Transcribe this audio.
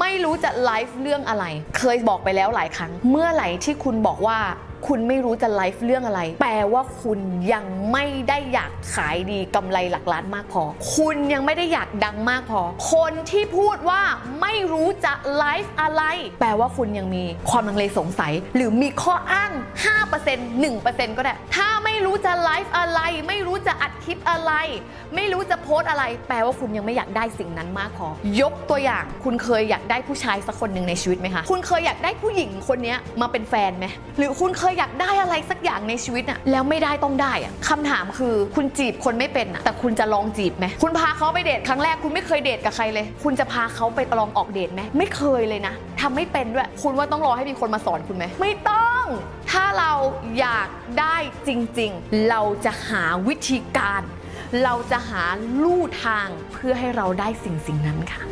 ไม่รู้จะไลฟ์เรื่องอะไร เคยบอกไปแล้วหลายครั้ง เมื่อไหร่ที่คุณบอกว่าคุณไม่รู้จะไลฟ์เรื่องอะไร แปลว่าคุณยังไม่ได้อยากขายดีกำไรหลักล้านมากพอ คุณยังไม่ได้อยากดังมากพอ คนที่พูดว่าไม่รู้จะไลฟ์อะไร แปลว่าคุณยังมีความลังเลสงสัย หรือมีข้ออ้าง 5% 1%ก็ได้ ถ้าไม่รู้จะไลฟ์อะไรไม่ จะอัดคลิปอะไร ไม่รู้จะโพสอะไร แปลว่าคุณยังไม่อยากได้สิ่งนั้นมากพอ ยกตัวอย่างคุณเคยอยากได้ผู้ชายสักคนหนึ่งในชีวิตไหมคะ คุณเคยอยากได้ผู้หญิงคนนี้มาเป็นแฟนไหม หรือคุณเคยอยากได้อะไรสักอย่างในชีวิตอะแล้วไม่ได้ต้องได้อะคำถามคือคุณจีบคนไม่เป็นอะแต่คุณจะลองจีบไหม คุณพาเขาไปเดทครั้งแรกคุณไม่เคยเดทกับใครเลย คุณจะพาเขาไปลองออกเดทไหมไม่เคยเลยนะทำไม่เป็นด้วย คุณว่าต้องรอให้มีคนมาสอนคุณไหมไม่ต้อง ถ้าเราอยากได้จริงๆ เราจะหาวิธีการ เราจะหาลู่ทางเพื่อให้เราได้สิ่งสิ่งนั้นค่ะ